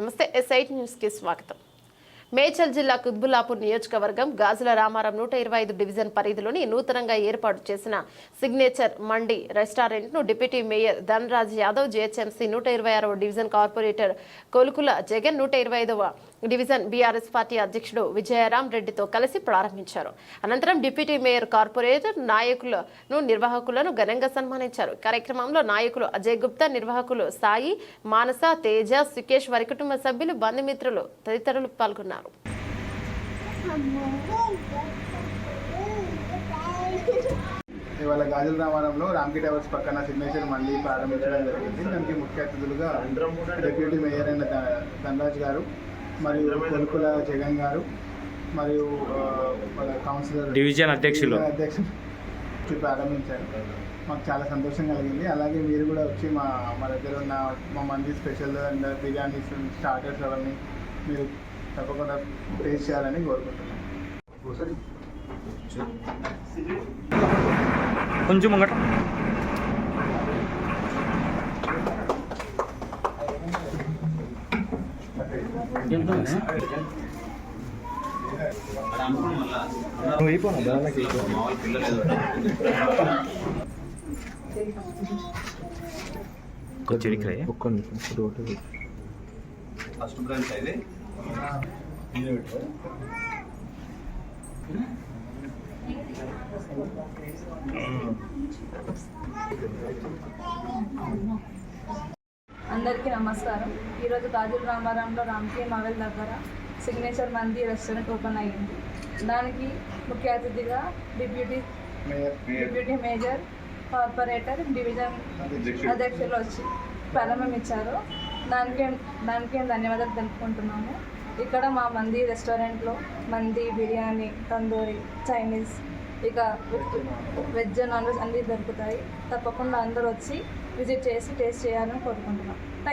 నమస్తే ఎస్ఐటి న్యూస్కి స్వాగతం. మేడ్చల్ జిల్లా కుత్బుల్లాపూర్ నియోజకవర్గం గాజుల రామారం నూట ఇరవై ఐదు డివిజన్ పరిధిలోని నూతనంగా ఏర్పాటు చేసిన signature Mandi రెస్టారెంట్ను deputy mayor Dhanraj Yadav GHMC నూట ఇరవై ఆరవ డివిజన్ కార్పొరేటర్ కొలుకుల జగన్ నూట ఇరవై ఐదవ డివిజన్ బీఆర్ఎస్ పార్టీ అధ్యక్షుడు విజయరాం రెడ్డితో కలిసి ప్రారంభించారు. అనంతరం డిప్యూటీ మేయర్ కార్పొరేటర్ నాయకులను నిర్వాహకులను ఘనంగా సన్మానించారు. కార్యక్రమంలో నాయకులు అజయ్ గుప్తా నిర్వాహకులు సాయి మానస తేజ సుకేష్ వారి కుటుంబ సభ్యులు బంధుమిత్రులు తదితరులు పాల్గొన్నారు. ఇవాళ గాజుల రామారంలో రామ్కి టవర్స్ పక్కన సిగ్నేచర్ మండి ప్రారంభించడం జరిగింది. దానికి ముఖ్య అతిథులుగా డిప్యూటీ మేయర్ అయిన ధనరాజ్ గారు మరియు కొలుకుల జగన్ గారు మరియు మన కౌన్సిలర్ డివిజన్ అధ్యక్షులు. అధ్యక్షులు ప్రారంభించారు మాకు చాలా సంతోషం కలిగింది. అలాగే మీరు కూడా వచ్చి మా మా దగ్గర ఉన్న మా మంది స్పెషల్ అండ్ బిర్యానీస్ స్టార్టర్స్ అవన్నీ మీరు తప్పకుండా టేస్ట్ చేయాలని కోరుకుంటున్నాను కొంచెం ముంగట. కొంచెం ఇక్కడ ఫస్ట్ బ్రాంచ్ అయితే అందరికీ నమస్కారం. ఈరోజు గాజుల రామారంలో రామ్కే మావెల్ దగ్గర సిగ్నేచర్ మంది రెస్టారెంట్ ఓపెన్ అయ్యింది. దానికి ముఖ్య అతిథిగా deputy deputy major corporator division అధ్యక్షులు వచ్చి ప్రారంభమిచ్చారు దానికి దానికి ధన్యవాదాలు తెలుపుకుంటున్నాము. ఇక్కడ మా మంది రెస్టారెంట్లో మంది బిర్యానీ తందూరి చైనీస్ ఇక వెజ్ నాన్ వెజ్ అన్నీ దొరుకుతాయి. తప్పకుండా అందరూ వచ్చి విజిట్ చేసి టేస్ట్ చేయాలని కోరుకుంటున్నాం. థ్యాంక్